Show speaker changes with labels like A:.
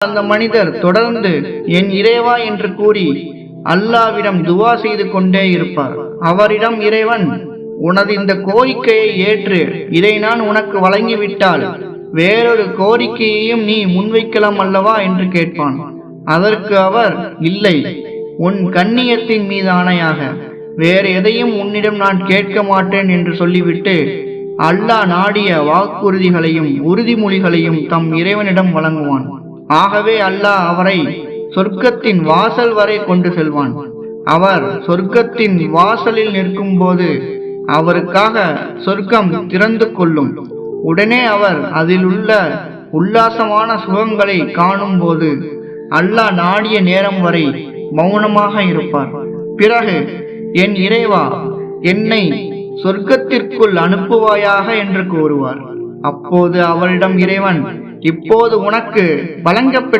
A: அந்த மனிதர் தொடர்ந்து என் இறைவா என்று கூறி அல்லாவிடம் துவா செய்து கொண்டே இருப்பார். அவரிடம் இறைவன் உனது இந்த கோரிக்கையை ஏற்று இதை நான் உனக்கு வழங்கிவிட்டால் வேறொரு கோரிக்கையையும் நீ முன்வைக்கலாம் அல்லவா? என்று கேட்பான். அதற்கு அவர் இல்லை உன் கண்ணியத்தின் மீது ஆணையாக வேறு எதையும் உன்னிடம் நான் கேட்க மாட்டேன் என்று சொல்லிவிட்டு அல்லாஹ் நாடிய வாக்குறுதிகளையும் உறுதிமொழிகளையும் தம் இறைவனிடம் வழங்குவான். ஆகவே அல்லாஹ் அவரை சொர்க்கத்தின் வாசல் வரை கொண்டு செல்வான். அவர் சொர்க்கத்தின் வாசலில் நிற்கும் போது அவருக்காக சொர்க்கம் திறந்து கொள்ளும். உடனே அவர் அதில் உள்ள உல்லாசமான சுகங்களை காணும்போது அல்லாஹ் நாடிய நேரம் வரை மௌனமாக இருப்பார். பிறகு என் இறைவா என்னை சொர்க்கத்திற்குள் அனுப்புவாயாக? என்று கூறுவார். அப்போது அவரிடம் இறைவன் இப்போது உனக்கு வழங்கப்பெற்ற